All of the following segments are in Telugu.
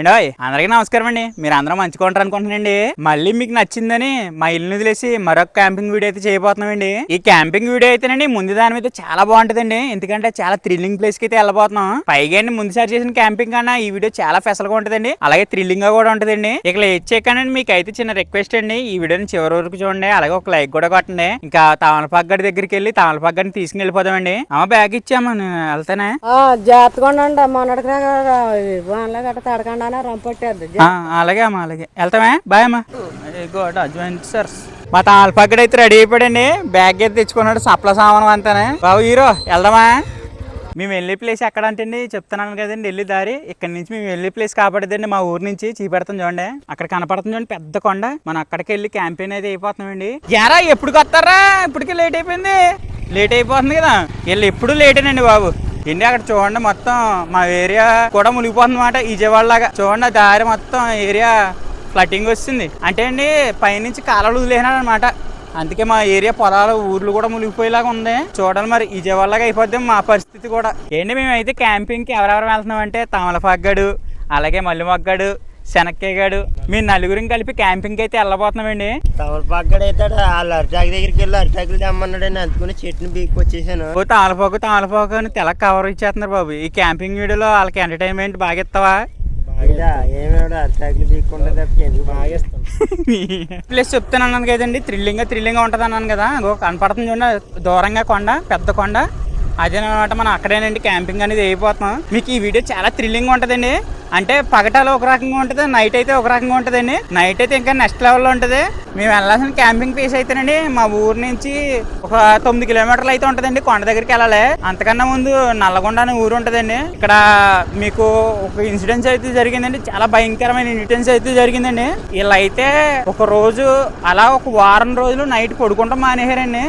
ఏండోయ్ అందరికీ నమస్కారం అండి. మీరు అందరూ మంచుకుంటారు అనుకుంటున్నాండి మళ్ళీ మీకు నచ్చిందని మా ఇల్లు వదిలేసి మరొక క్యాంపింగ్ వీడియో అయితే చేయబోతున్నామండి. ఈ క్యాంపింగ్ వీడియో అయితేనండి ముందు దాని మీద చాలా బాగుంటుందండి. ఎందుకంటే చాలా థ్రిల్లింగ్ ప్లేస్కి అయితే వెళ్ళబోతున్నాం. పైగా అండి ముందుసారి చేసిన క్యాంపింగ్ కన్నా ఈ వీడియో చాలా ఫెసల్గా ఉంటుందండి. అలాగే థ్రిల్లింగ్గా కూడా ఉంటుందండి. ఇక లేట్ మీకు అయితే చిన్న రిక్వెస్ట్ అండి. ఈ వీడియోని చివరి వరకు చూడండి. అలాగే ఒక లైక్ కూడా కొట్టండి. ఇంకా తామలపాగ్గడి దగ్గరికి వెళ్ళి తామలపాగ్గడిని తీసుకుని వెళ్ళిపోదామండి. అమ్మ బ్యాగ్ ఇచ్చామని వెళ్తానే. జాగ్రత్తగా ఉండండి మొన్నటికి వానలో అలాగే అమ్మా అలాగే. వెళ్తామే? బాయ్ అమ్మా. గుడ్ మా తాళపక్కడ అయితే రెడీ అయిపోయాడండి. బ్యాగ్ అయితే తెచ్చుకున్నాడు సప్ల సామానం అంతానే. బాబు హీరో వెళ్దామా? మేము వెళ్ళే ప్లేస్ ఎక్కడ అంటే అండి చెప్తున్నాను కదండి వెళ్ళి దారి. ఇక్కడ నుంచి మేము వెళ్ళే ప్లేస్ కాబట్టిదండి మా ఊరు నుంచి చీపెడతాం చూడండి. అక్కడ కనపడుతుంది చూడండి పెద్ద కొండ. మనం అక్కడికి వెళ్ళి క్యాంపెయిన్ అయితే అయిపోతున్నామండి. యారా ఎప్పుడు వస్తారా ఇప్పటికే లేట్ అయిపోయింది. లేట్ అయిపోతుంది కదా. వీళ్ళు ఎప్పుడు లేటేనండి బాబు. ఏంటి అక్కడ చూడండి మొత్తం మా ఏరియా కూడా మునిగిపోతుంది అనమాట విజయవాడ లాగా. చూడండి ఆ దారి మొత్తం ఏరియా ఫ్లటింగ్ వచ్చింది అంటే అండి పైనుంచి కాలాలు వదిలేనాడు అనమాట అందుకే మా ఏరియా పొలాలు ఊర్లు కూడా మునిగిపోయేలాగా ఉంది. చూడాలి మరి విజయవాడలాగా అయిపోద్ది మా పరిస్థితి కూడా. ఏంటి మేమైతే క్యాంపింగ్కి ఎవరెవరు వెళ్తున్నాం అంటే తమలపాగ్గాడు అలాగే మల్లిమొగ్గాడు శనక్కేగాడు మీ నలుగురిని కలిపి క్యాంపింగ్కి అయితే వెళ్ళబోతున్నామండి. తమలపాక్కడ అవుతాడు. వాళ్ళు అరిటాకు దగ్గరికి వెళ్ళి అరిటాకులు తెమ్మన్నాడని అందుకుని చెట్టుని బీక్కి వచ్చేసాను. ఓ తామలపాకు తామలపాకు అని తెల్ల కవర్ ఇచ్చేస్తున్నారు బాబు. ఈ క్యాంపింగ్ వీడియోలో వాళ్ళకి ఎంటర్టైన్మెంట్ బాగా ఇస్తావా? ప్లేస్ చెప్తాను అన్నాను కదండి థ్రిల్లింగ్ థ్రిల్లింగ్ ఉంటుంది అన్నాను కదా. కనపడుతుంది చూడండి దూరంగా కొండ పెద్ద కొండ. అదేనమాట మనం అక్కడేనండి క్యాంపింగ్ అనేది అయిపోతున్నాం. మీకు ఈ వీడియో చాలా థ్రిల్లింగ్ ఉంటుందండి. అంటే పగటాలు ఒక రకంగా ఉంటుంది నైట్ అయితే ఒక రకంగా ఉంటుందండి. నైట్ అయితే ఇంకా నెక్స్ట్ లెవెల్లో ఉంటుంది. మేము వెళ్ళాల్సిన క్యాంపింగ్ ప్లేస్ అయితేనండి మా ఊరు నుంచి ఒక తొమ్మిది కిలోమీటర్లు అయితే ఉంటుందండి కొండ దగ్గరికి వెళ్ళాలి. అంతకన్నా ముందు నల్లగొండ అనే ఊరు ఉంటుందండి. ఇక్కడ మీకు ఒక ఇన్సిడెన్స్ అయితే జరిగిందండి చాలా భయంకరమైన ఇన్సిడెన్స్ అయితే జరిగిందండి. ఇలా అయితే ఒక రోజు అలా ఒక వారం రోజులు నైట్ పడుకుంటాం మానేశారండి.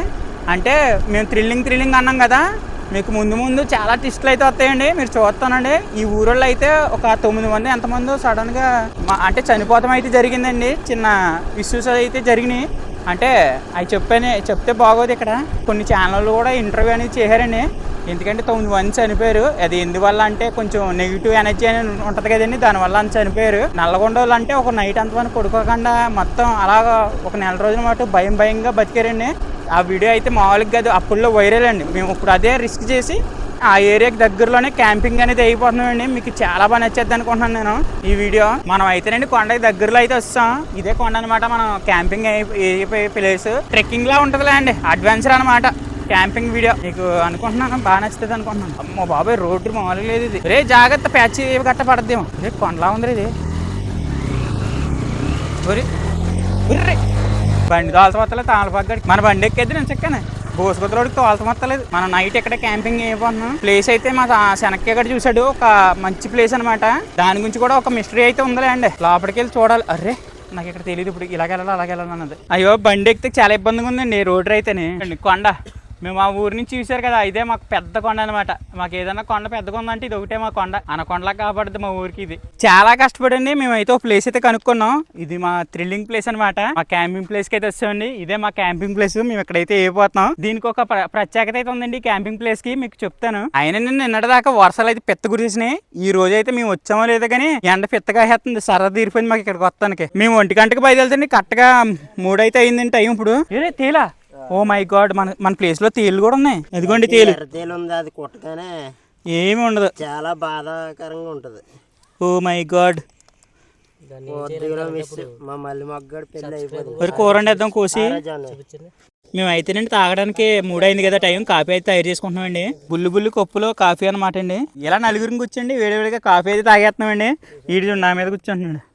అంటే మేము థ్రిల్లింగ్ థ్రిల్లింగ్ అన్నాం కదా మీకు ముందు ముందు చాలా టెస్టులు అయితే వస్తాయండి. మీరు చూస్తానండి. ఈ ఊరోళ్ళు అయితే ఒక తొమ్మిది మంది ఎంతమందో సడన్గా అంటే చనిపోవటం అయితే జరిగిందండి. చిన్న ఇష్యూస్ అయితే జరిగినాయి. అంటే అవి చెప్పాను చెప్తే బాగోదు ఇక్కడ. కొన్ని ఛానళ్ళు కూడా ఇంటర్వ్యూ అనేది చేశారండి. ఎందుకంటే తొమ్మిది మంది చనిపోయారు. అది ఎందువల్ల అంటే కొంచెం నెగిటివ్ ఎనర్జీ అని ఉంటుంది కదండి. దానివల్ల అని చనిపోయారు. నల్లగొండలు అంటే ఒక నైట్ అంతమంది కొడుకోకుండా మొత్తం అలాగా ఒక నెల రోజుల పాటు భయం భయంగా బతికారండి. ఆ వీడియో అయితే మామూలుగా కాదు. అప్పుల్లో వైరల్ అండి. మేము ఇప్పుడు అదే రిస్క్ చేసి ఆ ఏరియాకి దగ్గరలోనే క్యాంపింగ్ అనేది అయిపోతున్నామండి మీకు చాలా బాగా నచ్చేది అనుకుంటున్నాను నేను ఈ వీడియో. మనం అయితేనండి కొండకి దగ్గరలో అయితే వస్తాం. ఇదే కొండ అనమాట మనం క్యాంపింగ్ అయిపోయే ప్లేస్. ట్రెక్కింగ్ లా ఉంటుందిలే అండి. అడ్వెంచర్ అనమాట క్యాంపింగ్ వీడియో. నీకు అనుకుంటున్నాను బాగా నచ్చుతుంది అనుకుంటున్నాను. అమ్మో బాబాయ్ రోడ్డు మామూలుగా లేదు ఇది. రే జాగ్రత్త ప్యాచ్ గట్ట పడద్దేమో రే కొండలా ఉంది రే ఇది ఒరి బండి తోలతమత్తలేదు తామలపగ్గడి మన బండి ఎక్కేది నేను చెక్కాను. బోసుకొత్త రోడ్కి తోలతమత్తలేదు. మనం నైట్ ఇక్కడ క్యాంపింగ్ అయిపోతున్నాం ప్లేస్ అయితే మా శనక్కి ఇక్కడ చూసాడు ఒక మంచి ప్లేస్ అన్నమాట. దాని గురించి కూడా ఒక మిస్టరీ అయితే ఉందిలే అండి లోపలికి వెళ్ళి చూడాలి. అరే నాకు ఇక్కడ తెలియదు ఇప్పుడు. ఇలాగెళ్ళాలి అలాగెళ్ళాలి అన్నది. అయ్యో బండి ఎక్కితే చాలా ఇబ్బందిగా ఉందండి. రోడ్ అయితేనే కొండ. మేము ఆ ఊరు నుంచి చూసారు కదా ఇదే మాకు పెద్ద కొండ అనమాట మాకు ఏదైనా కొండ పెద్ద కొండ అంటే ఇది ఒకటే మా కొండ. అనకొండలా కాబడుతుంది మా ఊరికి ఇది. చాలా కష్టపడండి మేమైతే ఒక ప్లేస్ అయితే కనుక్కున్నాం. ఇది మా థ్రిల్లింగ్ ప్లేస్ అనమాట మా క్యాంపింగ్ ప్లేస్కి అయితే వచ్చామండి. ఇదే మా క్యాంపింగ్ ప్లేస్ మేము ఇక్కడైతే అయిపోతున్నాం దీనికి ఒక ప్ర- ప్రత్యేకత అయితే ఉందండి క్యాంపింగ్ ప్లేస్కి. మీకు చెప్తాను. అయినా నిన్న నిన్నటిదాకా వర్షాలు అయితే పెత్త గురిసినాయి ఈ రోజు అయితే మేము వచ్చామో లేదో కానీ ఎండ పెత్తగా వేస్తుంది. సరదా తీరిపోయింది మాకు ఇక్కడికి వస్తానికి. మేము ఒంటి గంటకు బయలుదేరుతుంది కరెక్ట్గా మూడైతే అయిందండి టైం ఇప్పుడు. ఏరే తేలా ఓ మై గాడ్ మన మన ప్లేస్లో తేలు కూడా ఉన్నాయి. ఎదిగోండి తేలు ఎర్రతేలు ఉంది అది కుట్టగానే ఏమి ఉండదు. చాలా బాధాకరంగా ఉంటది. Oh my god. కొద్దిగా మిస్ మా మల్లి మగ్గాడు పెళ్ళి అయిపోయింది. మరి కూర వండేద్దాం కోసి. జాను. మేము అయితేనండి తాగడానికి మూడైంది కదా టైం. కాఫీ అయితే తయారు చేసుకుంటున్నామండి. బుల్లు బుల్లు కప్పులో కాఫీ అనమాట అండి. ఇలా నలుగురిని కూర్చోండి వేడివేడిగా కాఫీ అయితే తాగేస్తున్నామండి. ఈడు నా మీద కూర్చుంటున్నాడు.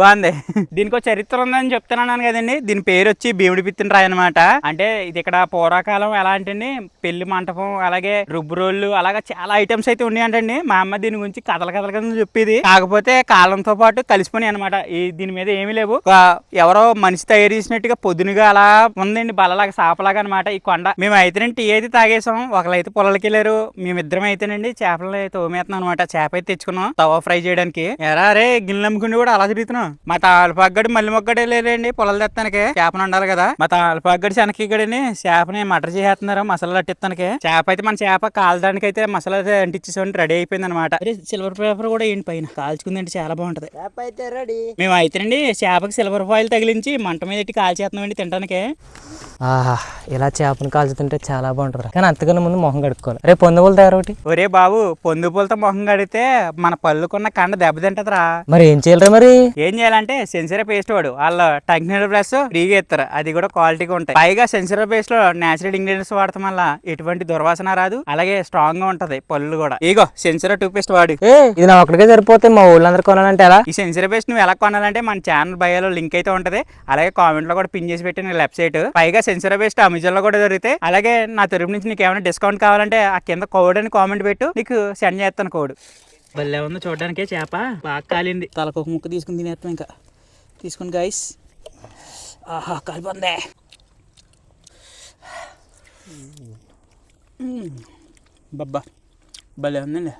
బాగుంది. దీనికి ఒక చరిత్ర ఉందని చెప్తున్నాను కదండి. దీని పేరు వచ్చి భీముడి పిత్తిన రాయి అనమాట అంటే ఇది ఇక్కడ పూర్వకాలం ఎలా అంటే పెళ్ళి మంటపం అలాగే రుబ్బురోళ్ళు అలాగే చాలా ఐటమ్స్ అయితే ఉన్నాయంటండి. మా అమ్మ దీని గురించి కథల కథల కింద చెప్పేది. కాకపోతే కాలంతో పాటు కలిసిపోయి అనమాట ఈ దీని మీద ఏమీ లేవు. ఎవరో మనిషి తయారు చేసినట్టుగా పొద్దునగా అలా ఉందండి బలలాగా సాపలాగా అనమాట ఈ కొండ. మేము అయితేనండి టీ అయితే తాగేసాం ఒకళ్ళైతే పొలాలకి వెళ్ళారు మేమిద్దరం అయితేనండి చేపలు తోమేస్తున్నాం అనమాట చేప అయితే తెచ్చుకున్నాం. తవా ఫ్రై చేయడానికి పట్టుకోవడానికి ఎరా రే గిన్నెలు అమ్ముకుని కూడా అలా తిరుగుతున్నావు. మా తాళపాగడి మళ్ళీ మొక్కడే లేదండి పొలాలు తెస్తానికి. చేపను ఉండాలి కదా. మా తాళపాగడి శనకి గడిని చేపని మటర్ చేసేస్తున్నారు మసాలా అట్టిస్తానికి చేప అయితే మన చేప కాలడానికి అయితే మసాలా అంటించేసి రెడీ అయిపోయింది అనమాట సిల్వర్ పేపర్ కూడా ఏంటి పైన. కాల్చుకుందంటే చాలా బాగుంటది. చేప అయితే రెడీ. మేము అయితేనండి చేపకి సిల్వర్ ఫాయిల్ తగిలించి మంట మీద ఎట్టి కాల్చేస్తున్నామండి తినడానికి. ఆహా ఇలా చేపను కాల్చుతుంటే చాలా బాగుంటుంది కానీ అంతకన్నా ముందు మొహం కడుక్కోవాలి. రేపు పొందబోలు తయారు ఒకటి. ఒరే బాబు పొందు పూలతో మొహం కడితే మన పళ్ళుకున్న కండ దెబ్బతింటదిరా. మరి ఏం చేయాలిరా మరి? ఏం చేయాలంటే సెన్సరీ పేస్ట్ వాడు. వాళ్ళ టెక్నికల్ ప్లస్ ఫ్రీగా ఇస్తారు అది కూడా క్వాలిటీగా ఉంటాయి. పైగా సెన్సరీ పేస్ట్లో నేచురల్ ఇంగ్రీడియంట్స్ వాడటం వల్ల ఎటువంటి దుర్వాసన రాదు. అలాగే స్ట్రాంగ్గా ఉంటది పళ్ళు కూడా. ఇగో సెన్సరీ టూత్ పేస్ట్ వాడు ఇది నా ఒక్కడికే సరిపోతే మా ఊళ్ళందరూ కొనాలంటే ఎలా? ఈ సెన్సరీ పేస్ట్ నువ్వు ఎలా కొనాలంటే మన ఛానల్ బయోలో లింక్ అయితే ఉంటది. అలాగే కామెంట్లో కూడా పిన్ చేసి పెట్టి వెబ్సైట్ పైగా సెన్సరీ పేస్ట్ అమెజాన్లో కూడా దొరికితే అలాగే నా తరపు నుంచి నీకు ఏమైనా డిస్కౌంట్ కావాలంటే ఆ కింద కోడ్ అని కామెంట్ పెట్టు. నీకు సెండ్ చేస్తాను కోడ్ భలే ఉంది చూడడానికే చేప. బాగా కాలింది. తలకు ఒక ముక్క తీసుకుని తినేస్తాం ఇంకా. తీసుకుని గాయస్ ఆహా కాలిపోందే బబ్బా భలే ఉందండి.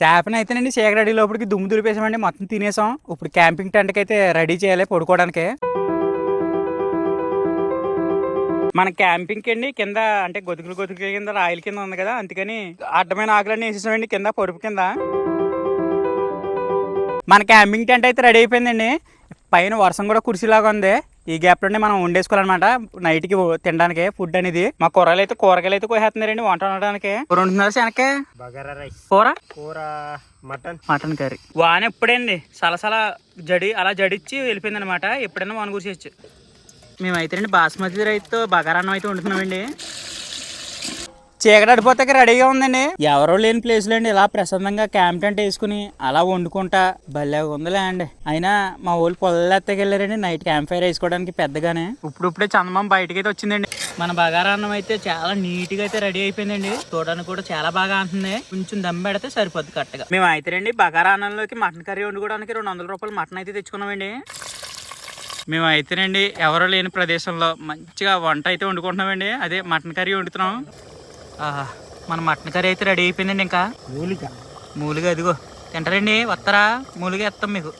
చేపని అయితేనండి చీకటి రెడీ లోపలికి దుమ్ము దులిపేసామండి. మొత్తం తినేసాం. ఇప్పుడు క్యాంపింగ్ టెంట్కి అయితే రెడీ చేయాలి పడుకోవడానికి. మన క్యాంపింగ్కి అండి కింద అంటే గొతుకులు గొతుకుల కింద రాయిల కింద ఉంది కదా అందుకని అడ్డమైన ఆకులన్నీ వేసేసామండి కింద పరుపు కింద. మన క్యాంపింగ్ టెంట్ అయితే రెడీ అయిపోయిందండి. పైన వర్షం కూడా కుర్చీలాగా ఉంది. ఈ గ్యాప్లోనే మనం వండేసుకోవాలన్నమాట నైట్కి తినడానికి ఫుడ్ అనేది. మా కూరలు అయితే కూరగాయలు అయితే కోసేస్తున్నారండి వంట వండడానికి. బగారా రైస్. కూర? కూర మటన్. Mutton curry. వాన ఎప్పుడండి సలసల జడి అలా జడిచ్చి వెళ్ళిపోయింది అనమాట ఎప్పుడైనా వాన కూర్చోవచ్చు మేమైతే అండి బాస్మతి రైస్తో బగారన్నం అయితే వండుతున్నామండి. చీకటి అడిపోతే రెడీగా ఉందండి. ఎవరో లేని ప్లేస్లో అండి ఇలా ప్రశాంతంగా క్యాంప్ టెంట్ వేసుకుని అలా వండుకుంటా భలే ఉందిలే అండి. అయినా మా ఊళ్ళు పొలాలు ఎత్తకెళ్ళారండి నైట్ క్యాంప్ ఫైర్ వేసుకోవడానికి పెద్దగానే. ఇప్పుడు ఇప్పుడే చందమామ బయటకి అయితే వచ్చిందండి. మన బగారన్నం అయితే చాలా నీట్గా అయితే రెడీ అయిపోయిందండి. చూడడానికి కూడా చాలా బాగా అంటుంది. కొంచెం దమ్ పెడితే సరిపోద్ది కరెక్ట్గా మేము అయితే అండి బగారా అన్నంలోకి మటన్ కర్రీ వండుకోవడానికి రెండు వందల రూపాయలు మటన్ అయితే తెచ్చుకున్నామండి. మేము అయితేనండి ఎవరో లేని ప్రదేశంలో మంచిగా వంట అయితే వండుకుంటున్నామండి. అదే మటన్ కర్రీ వండుతున్నాం ఆహా మన మటన్ కర్రీ అయితే రెడీ అయిపోయిందండి ఇంకా. మూలిక. మూలుగా అదిగో. తింటారండి వస్తారా? మూలుగా ఇస్తాం మీకు.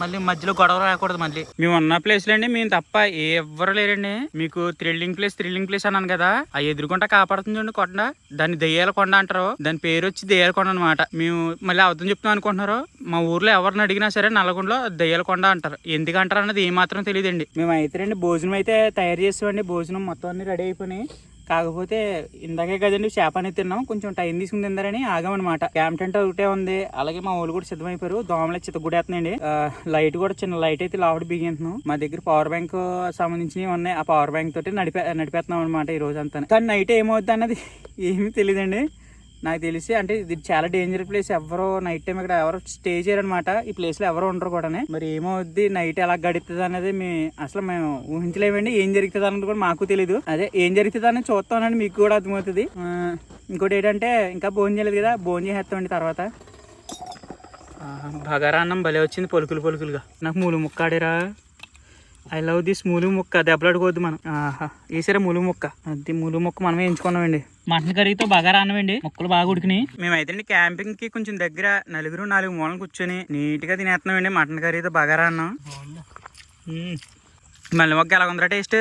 మళ్ళీ మధ్యలో గొడవ రాకూడదు మళ్ళీ. మేము ఉన్న ప్లేస్లో అండి మేము తప్ప ఏ ఎవ్వరు లేరండి. మీకు థ్రిల్లింగ్ ప్లేస్ థ్రిల్లింగ్ ప్లేస్ అన్నాను కదా ఆ ఎదురుకుంటా కాపాడుతుంది చూడండి కొండ. దాన్ని దెయ్యాల కొండ అంటారు. దాని పేరు వచ్చి దెయ్యాల కొండ అనమాట మేము మళ్ళీ అబద్ధం చెప్తాం అనుకుంటున్నారు. మా ఊర్లో ఎవరిని అడిగినా సరే నల్లగొండలో దెయ్యాల కొండ అంటారు. ఎందుకు అంటారు అన్నది ఏమాత్రం తెలియదండి. మేము అయితే రండి భోజనం అయితే తయారు చేసామండి భోజనం మొత్తం అన్ని రెడీ అయిపోయినాయి. కాకపోతే ఇందాకే కదండి చేప అనేది తిన్నాం. కొంచెం టైం తీసుకుని తిందారని ఆగామన్నమాట క్యాంప్ టెంట్ ఒకటే ఉంది. అలాగే మా ఊళ్ళు కూడా సిద్ధమైపోయారు. దోమలు చిత్తగుడేస్తున్నాయండి లైట్ కూడా చిన్న లైట్ అయితే లావుడు బిగింటున్నాం మా దగ్గర పవర్ బ్యాంక్ సంబంధించినవి ఉన్నాయి. ఆ పవర్ బ్యాంక్ తోటి నడిపే నడిపేస్తున్నాం అనమాట ఈ రోజు అంతా కానీ నైట్ ఏమవుద్ది అన్నది ఏమీ తెలియదండి. నాకు తెలిసి అంటే ఇది చాలా డేంజర్ ప్లేస్ ఎవరో నైట్ టైం ఇక్కడ ఎవరో స్టే చేయరనమాట ఈ ప్లేస్లో ఎవరు ఉండరు కూడా మరి ఏమవుద్ది? నైట్ ఎలా గడుస్తుంది అనేది మీ అసలు మేము ఊహించలేమండి. ఏం జరుగుతుంది అన్నది కూడా మాకు తెలియదు అదే ఏం జరుగుతుంది అని చూస్తామని మీకు కూడా అర్థమవుతుంది. ఇంకోటి ఏంటంటే ఇంకా భోజనం చేయలేదు కదా భోజనం చేస్తామండి తర్వాత. బగారా అన్నం భలే వచ్చింది పొలుకులు పొలుకులుగా. నాకు మూలు ముక్కాడేరా. ఐ లవ్ దిస్ మూలు ముక్క. దెబ్బలాడుకోవద్దు మనం. ఆహా. వేసారా మూలు ముక్క. అది మూలు ముక్క మనమే ఎంచుకున్నామండి. మటన్ కర్రీతో బాగా రానవండి ముక్కలు బాగా ఉడికినాయి. మేమైతే అండి క్యాంపింగ్కి కొంచెం దగ్గర నలుగురు నాలుగు మూలలు కూర్చొని నీట్గా తినేస్తున్నామండి. మటన్ కర్రీతో బాగా రాన్నాం. మళ్ళీ మొక్క ఎలా ఉందిరా టేస్ట్?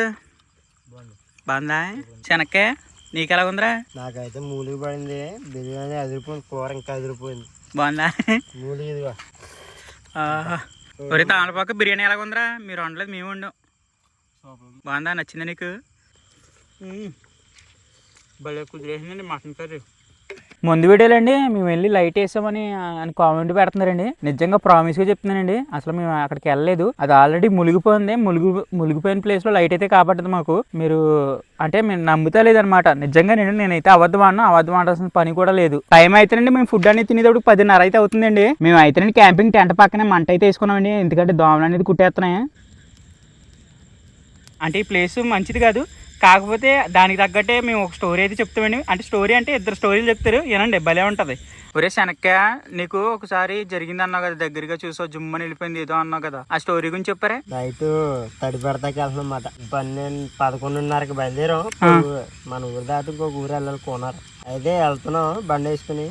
బాగుందా. శనక్కాయ నీకు ఎలా ఉందిరా నాకైతే మూలిక పడింది. బిర్యానీ అదిరిపోయింది. కూర ఇంకా అదిరిపోయింది. బాగుందా? మూలిక ఇదిగో. ఆహా. ఒరే తామలపాకు బిర్యానీ ఎలా ఉందిరా మీరు వండలేదు మేము వండాం. బాగుందా? నచ్చిందా నీకు? మ్మ్. భలే కుదిరేసిందండి మటన్ కర్రీ. ముందు వీడియోలో అండి మేము వెళ్ళి లైట్ వేసామని అని కామెంట్ పెడుతున్నారండి. నిజంగా ప్రామిస్గా చెప్తున్నానండి. అసలు మేము అక్కడికి వెళ్ళలేదు. అది ఆల్రెడీ మునిగిపోయింది. ములుగు మునిగిపోయిన ప్లేస్లో లైట్ అయితే కాబట్టదు మాకు. మీరు అంటే మేము నమ్ముతా లేదనమాట నిజంగా నేను నేనైతే అబద్ధం ఆడినా అబద్ధం ఆడాల్సిన పని కూడా లేదు. టైం అయితేనండి మేము ఫుడ్ అనేది తినేటప్పుడు పదిన్నర అయితే అవుతుందండి. మేము అయితేనండి క్యాంపింగ్ టెంట్ పక్కనే మంట అయితే వేసుకున్నామండి. ఎందుకంటే దోమలు అనేది కుట్టేస్తున్నాయి. అంటే ఈ ప్లేస్ మంచిది కాదు. కాకపోతే దానికి తగ్గట్టే మేము ఒక స్టోరీ అయితే చెప్తామండి. అంటే స్టోరీ అంటే ఇద్దరు స్టోరీలు చెప్తారు. వినండి భలే ఉంటుంది. ఒరే శనక్క నీకు ఒకసారి జరిగింది అన్నావు కదా దగ్గరగా చూసో జుమ్మని వెళ్ళిపోయింది ఏదో అన్నావు కదా. ఆ స్టోరీ గురించి చెప్పారే? నైట్ తడి పెడతాకి అన్నమాట పన్నెండు పదకొండున్నరకి బయలుదేరాం. మన ఊరు దాటి ఇంకొక ఊరు వెళ్ళాలి కోనారు. అయితే వెళ్తున్నాం బండి వేసుకుని.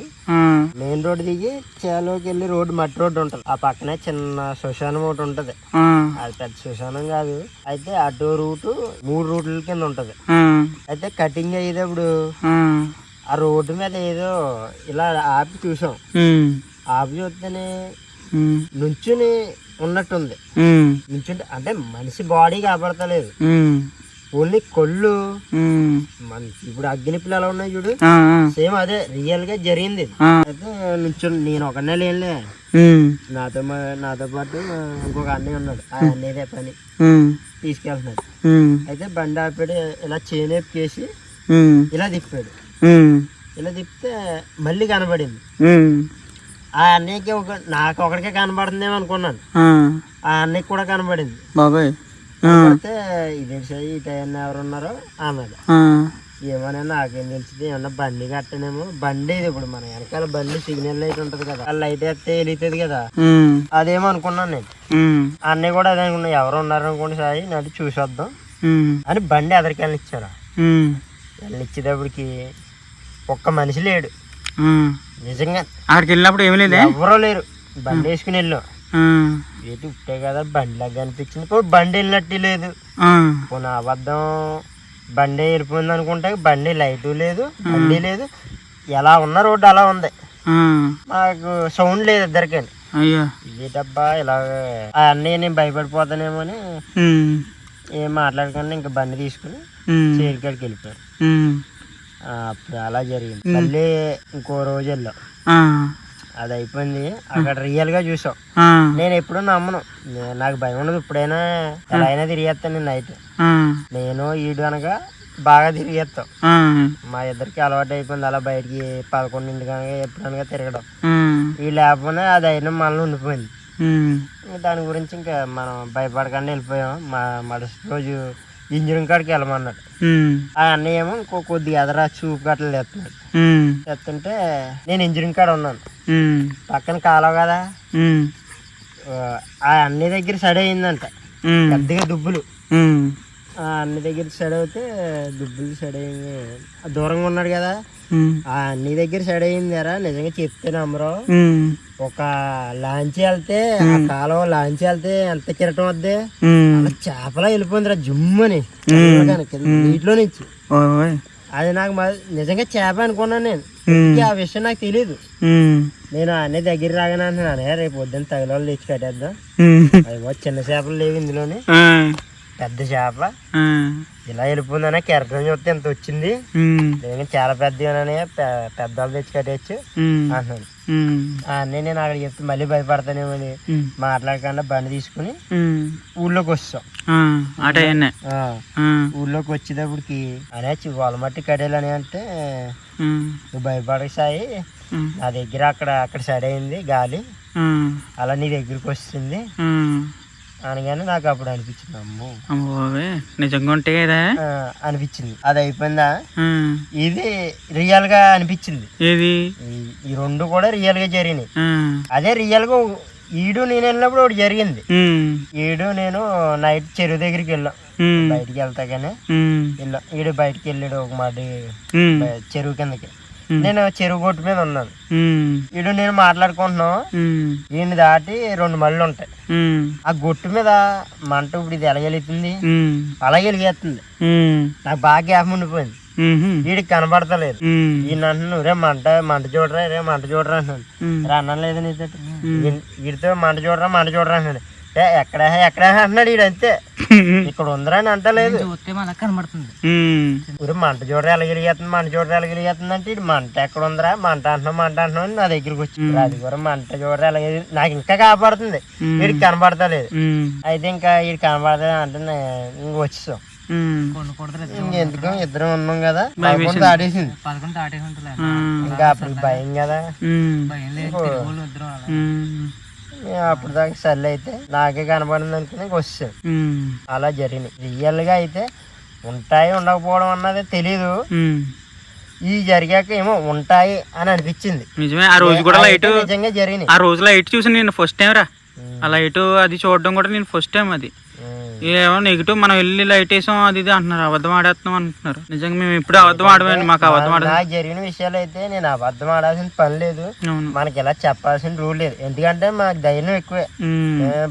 మెయిన్ రోడ్ దిగి చేలోకి వెళ్ళి రోడ్డు మట్టి రోడ్డు ఉంటుంది. ఆ పక్కనే చిన్న శ్మశానం ఒకటి ఉంటది. అది పెద్ద శ్మశానం కాదు. అయితే అటు రూటు మూడు రూట్ల కింద ఉంటది. అయితే కటింగ్ అయ్యేటప్పుడు ఆ. రోడ్డు మీద ఏదో ఇలా ఆపి చూసాం. ఆపి చూస్తేనే నుంచుని ఉన్నట్టుంది. నుంచుంటే అంటే మనిషి బాడీ కాపాడతలేదు. ఓన్లీ కొళ్ళు. మన ఇప్పుడు అగ్ని పిల్లలు ఉన్నాయి చూడు? సేమ్ అదే రియల్గా జరిగింది. అయితే నుంచుని నేను ఒకనే లేనులే. నాతో మా- నాతో పాటు ఇంకొక అన్నయ్య ఉన్నాడు. ఆ అన్నయ్యదే పని. తీసుకెళ్తున్నాడు. అయితే బండి ఆపాడు ఇలా చేనేపు చేసి ఇలా తిప్పాడు. ఇలా తిప్పితే మళ్ళీ కనబడింది. ఆ అన్నయ్యకి ఒక నాకు ఒకడికే కనబడుతుందేమో అనుకున్నాను. ఆ అన్నయ్యకి కూడా కనబడింది. బాబాయ్. కనబడితే ఇదే సార్ ఈ టైం ఎవరు ఉన్నారో అన్నాడు ఏమన్నా నాకేం తెలిసింది ఏమన్నా బండి కట్టనేమో. బండి ఇది ఇప్పుడు మన వెనకాల బండి సిగ్నల్ లైట్ ఉంటది కదా ఆ లైట్ వేస్తే వెలుగుతుంది కదా. అదేమో అనుకున్నాను నేను. ఆ అన్నయ్య కూడా అదే అనుకున్నా ఎవరు ఉన్నారు అనుకోండి సాయి నడి చూసొద్దాం. అని బండి ఎదరికి వెళ్ళనిచ్చాడు వెళ్ళనిచ్చేటప్పటికి ఒక్క మనిషి లేడు. నిజంగా అక్కడికి వెళ్ళినప్పుడు ఏమీ లేదే? ఎవరో లేరు. బండి వేసుకుని వెళ్ళాం. ఏంటి ఉట్టే కదా బండి లాగా అనిపించింది ఇప్పుడు బండి వెళ్ళినట్టు లేదు. పోనీ అబద్ధం బండి వెళ్ళిపోయింది అనుకుంటే బండి లైటు లేదు బండి లేదు. ఎలా ఉన్న రోడ్డు అలా ఉంది. మాకు సౌండ్ లేదు ఇద్దరికి. అయ్యో. ఇదేటబ్బా ఇలా ఆ అన్నయ్య నేను భయపడిపోతానేమో అని ఏం మాట్లాడకుండా ఇంకా బండి తీసుకుని చేరికాడికి వెళ్ళిపోయారు ఆ, అప్పుడు అలా జరిగింది. మళ్ళీ ఇంకో రోజు వెళ్ళాం. అది అయిపోయింది అక్కడ రియల్గా చూసాం. నేను ఎప్పుడు నమ్మను. నాకు భయం ఉండదు. ఇప్పుడైనా ఎలా అయినా తిరిగేస్తాను నేను నైట్ నేను ఈడు అనగా బాగా తిరిగేస్తాం. మా ఇద్దరికి అలవాటు అయిపోయింది అలా బయటికి పదకొండింటి కనుక ఎప్పుడనగా తిరగడం. ఈ లేకపోతే అది అయినా మనలో ఉండిపోయింది. దాని గురించి ఇంకా మనం భయపడకుండా వెళ్ళిపోయాం. మా మరుసటి రోజు ఇంజనీరింగ్ కాడికి వెళ్ళమన్నాడు. ఆ అన్నయ్య ఏమో ఇంకో కొద్దిగా ఎదరా చూపు గట్ల తెస్తున్నాడు తెస్తుంటే నేను ఇంజనీరింగ్ కాడ ఉన్నాను. పక్కన కాలువ కదా? ఆ అన్ని దగ్గర సడి అయిందంట. పెద్దగా దుబ్బులు. ఆ అన్ని దగ్గర సడి అవుతే దుబ్బులు సడి అయింది. దూరంగా ఉన్నాడు కదా? ఆ అన్ని దగ్గర సడి అయిందిరా నిజంగా చెప్తే నమ్మరు. ఒక లాంచ్ వెళ్తే ఆ కాలువ లాంచ్ వెళ్తే ఎంత కిరటం వద్దే? అలా చేపలా వెళ్ళిపోయిందిరా జుమ్మని నీటిలో నుంచి అది నాకు నిజంగా చేప అనుకున్నాను నేను. ఆ విషయం నాకు తెలియదు నేను అన్నీ దగ్గర రాగానే అంటున్నాను "ఏ, రేపు పొద్దున్న తగిన వాళ్ళు తెచ్చి కట్టేద్దాం. చిన్న చేపలు లేవు ఇందులోని. పెద్ద చేప. ఇలా వెళ్ళిపోయిందనే కెరటం చూస్తే ఎంత వచ్చింది. చాలా పెద్ద వాళ్ళు తెచ్చి కట్టేయచ్చు అంటున్నాను అన్నీ నేను అక్కడ చెప్తే మళ్ళీ భయపడతానేమని మాట్లాడకుండా బండి తీసుకుని ఊళ్ళోకి వస్తాం. ఊళ్ళోకి వచ్చేటప్పటికి అనే మట్టి కడేలని అంటే నువ్వు భయపడక సాయి. నా దగ్గర అక్కడ అక్కడ సరి అయింది గాలి. అలా నీ దగ్గరికి వస్తుంది. అనగానే నాకు అప్పుడు అనిపించింది అమ్మో. నిజంగా ఉంటే కదా? అనిపించింది. అది అయిపోయిందా? ఇది రియల్గా అనిపించింది. ఏది? ఈ- రెండు కూడా రియల్గా జరిగినాయి అదే రియల్గా ఈడు నేను వెళ్ళినప్పుడు ఒకటి జరిగింది. ఈడు నేను నైట్ చెరువు దగ్గరికి వెళ్ళాం. బయటికి వెళ్తా కానీ వెళ్ళాం. ఈడు బయటికి వెళ్ళాడు ఒక మాట చెరువు కిందకి. నేను చెరువు గొట్టు మీద ఉన్నాను. ఈడు నేను మాట్లాడుకుంటున్నాం ఈయన దాటి రెండు మళ్ళు ఉంటాయి. ఆ గొట్టు మీద మంట ఇప్పుడు ఇది ఎలగెలుగుతుంది అలా వెలిగేస్తుంది. నాకు బాగా గ్యాప్ ఉండిపోయింది. వీడికి కనబడతలేదు. ఈయన అంటున్నాను రే మంట మంట చూడరా రే మంట చూడరా అంటున్నాను రే అన్నం లేదు నీతో వీడితో మంట చూడరా మంట చూడరా అంటున్నాడు. ఏ ఎక్కడ ఎక్కడ అంటున్నాడు వీడు అంతే. ఇక్కడ ఉందిరా అని అంటలేదు. చూస్తే మనకు కనబడుతుంది. మంట చూడరా ఎలా మంట చూడరా ఎలా అంటే ఇది మంట ఎక్కడ ఉందిరా మంట అంటున్నాం మంట అంటున్నాం అని నా దగ్గరికి వచ్చి అది కూడా మంట చూడరా ఎలా నాకు ఇంకా కాపాడుతుంది వీడికి కనబడతలేదు అయితే ఇంకా వీడికి కనబడతా అంటే ఇంక వచ్చేసాం. ఇంకెందుకు ఇద్దరం ఉన్నాం కదా. పదకొండు దాటేసింది పదకొండు ఇంకా అప్పుడు భయం కదా. భయం లేదు అప్పుడు దాకా సర్లే అయితే నాకే కనబడింది అనుకుని ఇంక వచ్చాం అలా జరిగినాయి రియల్గా అయితే ఉంటాయి ఉండకపోవడం అన్నది తెలీదు. ఈ జరిగాక ఏమో ఉంటాయి అని అనిపించింది. నిజమే ఆ రోజు కూడా లైట్ నిజంగా జరిగినాయి. ఆ రోజు లైట్ చూసి నేను ఫస్ట్ టైం రా. ఆ లైట్ అది చూడడం కూడా నేను ఫస్ట్ టైం అది. ఏమో నెగిటివ్ మనం వెళ్ళి లైట్ వేసాం అది ఇది అంటున్నారు అబద్ధం ఆడేస్తున్నాం అంటున్నారు. నిజంగా మేము ఇప్పుడు అబద్ధం ఆడమండి మాకు అబద్ధం ఆడ నాకు జరిగిన విషయాలు అయితే నేను అబద్ధం ఆడాల్సిన పని లేదు. మనకి ఇలా చెప్పాల్సిన రూల్ లేదు. ఎందుకంటే మాకు ధైర్యం ఎక్కువే.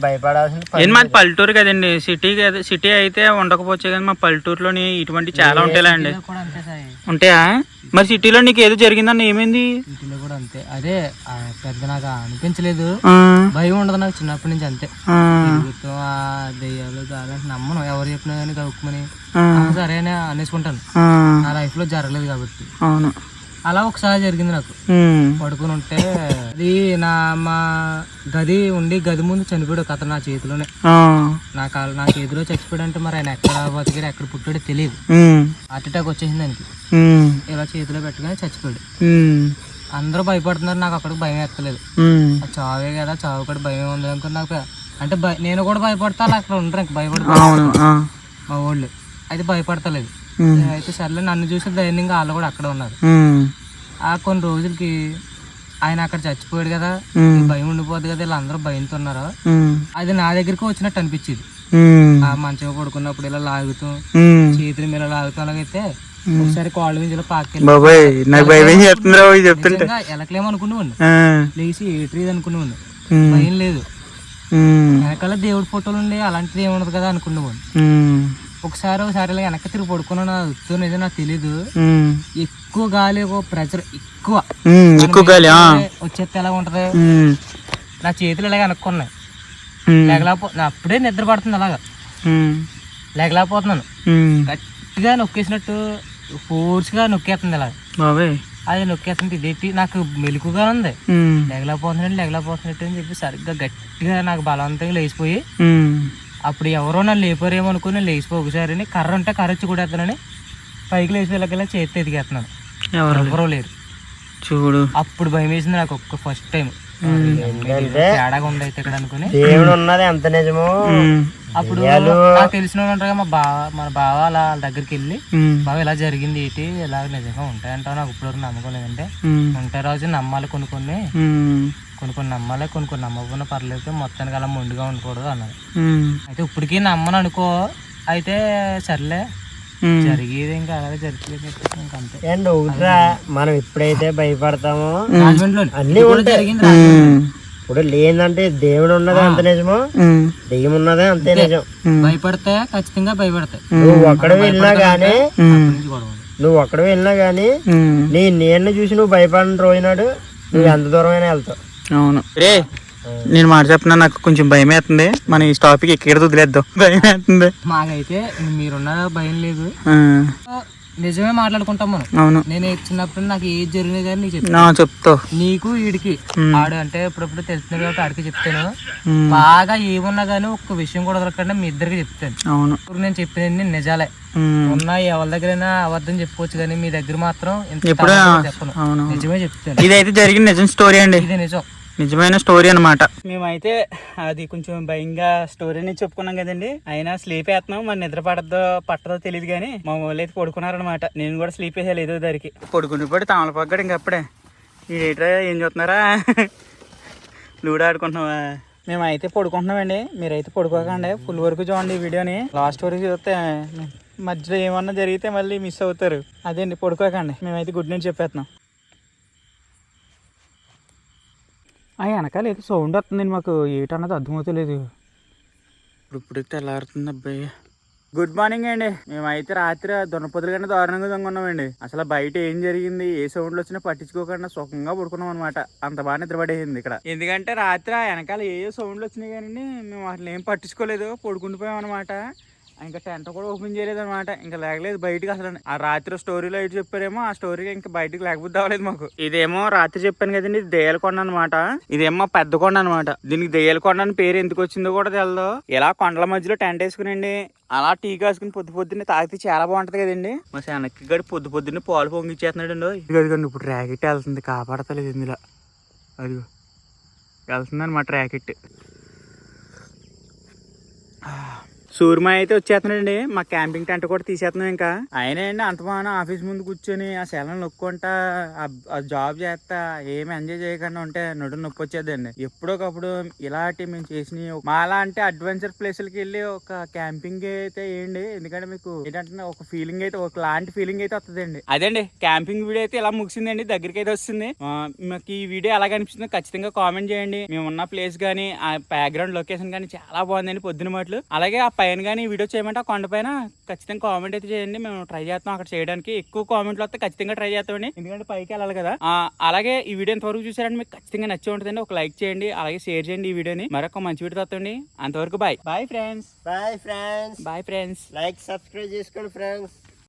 భయపడాల్సిన పని మాది పల్లెటూరు కదండి. సిటీ కదా సిటీ అయితే ఉండకపోవచ్చు కానీ మా పల్లెటూరులోని ఇటువంటి చాలా అంతే సాయి. ఉంటాయా? మరి సిటీలో నీకు ఏదో జరిగిందని ఏమైంది? వీటిలో కూడా అంతే. అదే ఆ పెద్ద నాకు అనిపించలేదు. ఆ, భయం ఉండదు నాకు చిన్నప్పటి నుంచి అంతే. ఆ, తిరుగుతూ ఆ దెయ్యాలు నమ్మను. ఎవరు చెప్పినా కానీ కలుపుకొని ఆ, సరే అని అనేసుకుంటాను. ఆ, నా లైఫ్లో జరగలేదు కాబట్టి. అవును. అలా ఒకసారి జరిగింది నాకు. ఉమ్, పడుకుని ఉంటే అది నా మా గది ఉండి గది ముందు చనిపోయాడు ఒక అతను నా చేతిలోనే. ఆ, నా కాలు నా చేతిలో చచ్చిపోయాడు అంటే మరి ఆయన ఎక్కడ బతికాడు ఎక్కడ పుట్టాడో తెలియదు. ఉమ్, హార్ట్ అటాక్ వచ్చేసింది దానికి. ఇలా చేతిలో పెట్టుకొని చచ్చిపోయాడు. అందరూ భయపడుతున్నారు నాకు అక్కడికి భయం ఎత్తలేదు చావే కదా చావు కూడా భయం ఉంది అనుకుని నాకు అంటే నేను కూడా భయపడతా అక్కడ ఉండరు ఇంక భయపడతా. మా వాళ్ళు అయితే భయపడతలేదు. అయితే సర్లే నన్ను చూసి ధైర్యంగా వాళ్ళు కూడా అక్కడ ఉన్నారు. ఆ కొన్ని రోజులకి ఆయన అక్కడ చచ్చిపోయాడు కదా భయం ఉండిపోద్ది కదా వీళ్ళందరూ భయంతో ఉన్నారు? అది నా దగ్గరికి వచ్చినట్టు అనిపించేది. ఉమ్, ఆ మంచం పడుకున్నప్పుడు ఇలా లాగుతూ. చేతుల మీద లాగుతూ అలాగైతే ఒకసారి కాళ్ళు మీద బాబాయ్ నాకు భయం చెప్తుంటే. ఎలకలేమో అనుకునేవాడిని. లేచి ఏట్రీది అనుకునేవాడిని. భయం లేదు. వెనకాల దేవుడి ఫోటోలు ఉండి అలాంటిది ఏమి ఉండదు కదా అనుకునేవాడిని. ఉమ్, ఒకసారి ఒకసారి ఇలా వెనక్కి తిరిగి పడుకున్నాను అది నిజం నాకు తెలీదు. ఎక్కువ గాలి ఒక ప్రెషర్ ఎక్కువ. ఎక్కువ గాలి. వచ్చేస్తే ఎలా ఉంటది? నా చేతులు ఇలాగ వెనక్కున్నాయి. నా అప్పుడే నిద్ర పడుతుంది అలాగా. లేకలేకపోతున్నాను ఉమ్. గట్టిగా నొక్కేసినట్టు ఫోర్స్గా నొక్కేస్తుంది బాబాయ్. అది నొక్కేస్తుంది ఇదేంటి నాకు మెలుకుగా ఉంది. ఉమ్, లేగలేకపోతున్నట్టు లేగలేకపోతున్నట్టు అని చెప్పి సరిగ్గా గట్టిగా నాకు బలవంతంగా లేచిపోయి అప్పుడు ఎవరో నన్ను లేపారేమో అనుకుని లేచిపో ఒకసారి కర్ర ఉంటే కర్ర వచ్చి కూడా పైకి లేచి వెళ్ళగల చేతి ఎదిగేస్తున్నాను. ఎవరు ఎవరో లేరు. చూడు. అప్పుడు భయం వేసింది నాకు ఒక్క ఫస్ట్ టైం తేడాగా ఉంది అయితే ఇక్కడ అనుకుని. దేవుడు ఉన్నది ఎంత నిజమో. అప్పుడు నాకు తెలిసిన వాళ్ళు ఉంటారు మా బావ మన బావ అలా వాళ్ళ దగ్గరికి వెళ్ళి బావ ఇలా జరిగింది ఏంటి? ఇలా నిజంగా ఉంటాయంటావు? నాకు ఇప్పుడు నమ్మకం లేదంటే. ఉంటాయి రోజు నమ్మాలి కొన్ని కొన్ని. కొన్ని కొన్ని నమ్మాలి కొన్ని కొన్ని నమ్మకపోయినా పర్లేదు మొత్తానికి అలా మొండిగా ఉండకూడదు అన్నది అయితే ఇప్పటికీ నమ్మను అనుకో అయితే సర్లే జరిగేది ఇంకా అలాగే జరుగుతుంది ఇంకా అంతే. అండ్ ఒకట్రా మనం ఎప్పుడైతే భయపడతామో అన్ని ఉంటాయి. ఇప్పుడు లేదంటే దేవుడు ఉన్నదే అంత నిజమో? దెయ్యం ఉన్నదే అంతే నిజం. భయపడితే ఖచ్చితంగా భయపడతాయి. నువ్వు ఒక్కడ వెళ్ళినా గానీ. నువ్వు ఒక్కడ వెళ్ళినా గానీ. నీ నేను చూసి నువ్వు భయపడిన రోజునాడు నువ్వు ఎంత దూరమైనా వెళ్తావు. అవును. రే నేను మాట చెప్పిన నాకు కొంచెం భయం వేస్తుంది. మన ఈ టాపిక్ ఇక్కడ వదిలేద్దాం. భయం వేస్తుంది. మాకైతే మీరున్న భయం లేదు. నిజమే మాట్లాడుకుంటాం మనం. అవును. నేను చిన్నప్పుడు నాకు ఏది జరిగినా కానీ నీకు చెప్తాను చెప్తావు నీకు వీడికి. ఆడు అంటే ఇప్పుడప్పుడు తెలుస్తుంది కాబట్టి ఆడికి చెప్తాను. బాగా ఏమున్నా కానీ ఒక్క విషయం కూడా వదలకుండా మీ ఇద్దరికి చెప్తాను. అవును. ఇప్పుడు నేను చెప్పినన్ని నిజాలే. ఉన్నా ఎవరి దగ్గరైనా అబద్ధం చెప్పుకోవచ్చు కానీ మీ దగ్గర మాత్రం చెప్పను. నిజమే చెప్తాను. ఇదైతే జరిగిన నిజం స్టోరీ అండి. ఇది నిజం. నిజమైన స్టోరీ అనమాట మేమైతే అది కొంచెం భయంగా స్టోరీని చెప్పుకున్నాం కదండి. అయినా స్లీప్ వేస్తున్నాం. మరి నిద్ర పడద్దో పట్టదో తెలియదు కానీ మా వాళ్ళు అయితే పడుకున్నారనమాట నేను కూడా స్లీప్ వేసాను ఏదో దారికి. పడుకుని పడి తామలపగ్గాడు ఇంకప్పుడే ఈ రేట్రా ఏం చూస్తున్నారా? లూడో ఆడుకుంటున్నావా? మేమైతే పడుకుంటున్నామండి. మీరైతే పడుకోకండి. ఫుల్ వరకు చూడండి ఈ వీడియోని. లాస్ట్ వరకు చూస్తే మధ్యలో ఏమన్నా జరిగితే మళ్ళీ మిస్ అవుతారు. అదే అండి పడుకోకండి. మేమైతే గుడ్ నైట్ చెప్పేస్తున్నాం ఆ వెనకాల ఏదో సౌండ్ వస్తుందండి మాకు. ఏటన్నది అర్థమవుతలేదు. ఇప్పుడు ఇప్పుడు తెల్లారుతుంది అబ్బాయి గుడ్ మార్నింగ్ అండి. మేమైతే రాత్రి దున్నపొద్దుల కన్నా దారుణంగా దొంగన్నామండి అసలు బయట ఏం జరిగింది ఏ సౌండ్లు వచ్చినా పట్టించుకోకుండా సుఖంగా పడుకున్నాం అనమాట అంత బాగా నిద్రపడేసింది ఇక్కడ. ఎందుకంటే రాత్రి ఆ వెనకాల ఏ సౌండ్లు వచ్చినాయి కానీ మేము అసలు ఏం పట్టించుకోలేదు పడుకుండిపోయాం అనమాట ఇంకా టెంట్ కూడా ఓపెన్ చేయలేదు అనమాట ఇంకా లేగలేదు బయటికి అసలు. ఆ రాత్రి స్టోరీలో అయితే చెప్పారేమో ఆ స్టోరీ ఇంకా బయటికి లేకపోతే అవ్వలేదు మాకు. ఇదేమో రాత్రి చెప్పాను కదండి ఇది దెయ్యాల కొండ అనమాట ఇదేమో పెద్ద కొండ అనమాట దీనికి దెయ్యాల కొండ అని పేరు ఎందుకు వచ్చిందో కూడా తెలదు. ఇలా కొండల మధ్యలో టెంట్ వేసుకునండి అలా టీ కాసుకుని పొద్దు పొద్దున్నే తాగితే చాలా బాగుంటది కదండి. మా వెనక్కి గడి పొద్దు పొద్దున్నే పాలు పొంగిచ్చేస్తున్నాడు అండి ఇదిగోండి ఇప్పుడు ర్యాకెట్ వెళ్తుంది కాపాడతలేదు ఇందులో. అదిగో. వెళ్తుంది అనమాట ర్యాకెట్ సూర్మ అయితే వచ్చేస్తున్నాడండి. మా క్యాంపింగ్ టెంట్ కూడా తీసేస్తున్నాం ఇంకా. ఆయన అండి అంతమానం ఆఫీస్ ముందు కూర్చొని ఆ సెలవు నొక్కుంటా ఆ- జాబ్ చేస్తా ఏమి ఎంజాయ్ చేయకుండా ఉంటే నడు నొప్పి వచ్చేదండి ఎప్పుడోకప్పుడు ఇలాంటి మేము చేసిన మాలా అంటే అడ్వెంచర్ ప్లేసులకి వెళ్ళి ఒక క్యాంపింగ్ అయితే వేయండి. ఎందుకంటే మీకు ఏంటంటే ఒక ఫీలింగ్ అయితే ఒక లాంటి ఫీలింగ్ అయితే వస్తుందండి. అదేండి క్యాంపింగ్ వీడియో అయితే ఇలా ముగిసిందండి దగ్గరికి అయితే వస్తుంది. మీకు ఈ వీడియో ఎలా కనిపిస్తుందో ఖచ్చితంగా కామెంట్ చేయండి. మేము ఉన్న ప్లేస్ కానీ ఆ బ్యాక్గ్రౌండ్ లొకేషన్ కానీ చాలా బాగుందండి పొద్దున మాటలు. అలాగే ఆ పైన కానీ వీడియో చేయమంటే ఆ కొండ పైన ఖచ్చితంగా కామెంట్ అయితే చేయండి. మేము ట్రై చేస్తాం. అక్కడ చేయడానికి ఎక్కువ కామెంట్లు వస్తే ఖచ్చితంగా ట్రై చేస్తామండి. ఎందుకంటే పైకి వెళ్ళాలి కదా. ఆ, అలాగే ఈ వీడియో ఎంతవరకు చూసారంటే మీకు ఖచ్చితంగా నచ్చి ఉంటుందండి. ఒక లైక్ చేయండి. అలాగే షేర్ చేయండి ఈ వీడియోని. మరొక మంచి వీడియో వస్తుంది అంతవరకు bye bye friends bye friends bye friends like subscribe చేసుకోండి ఫ్రెండ్స్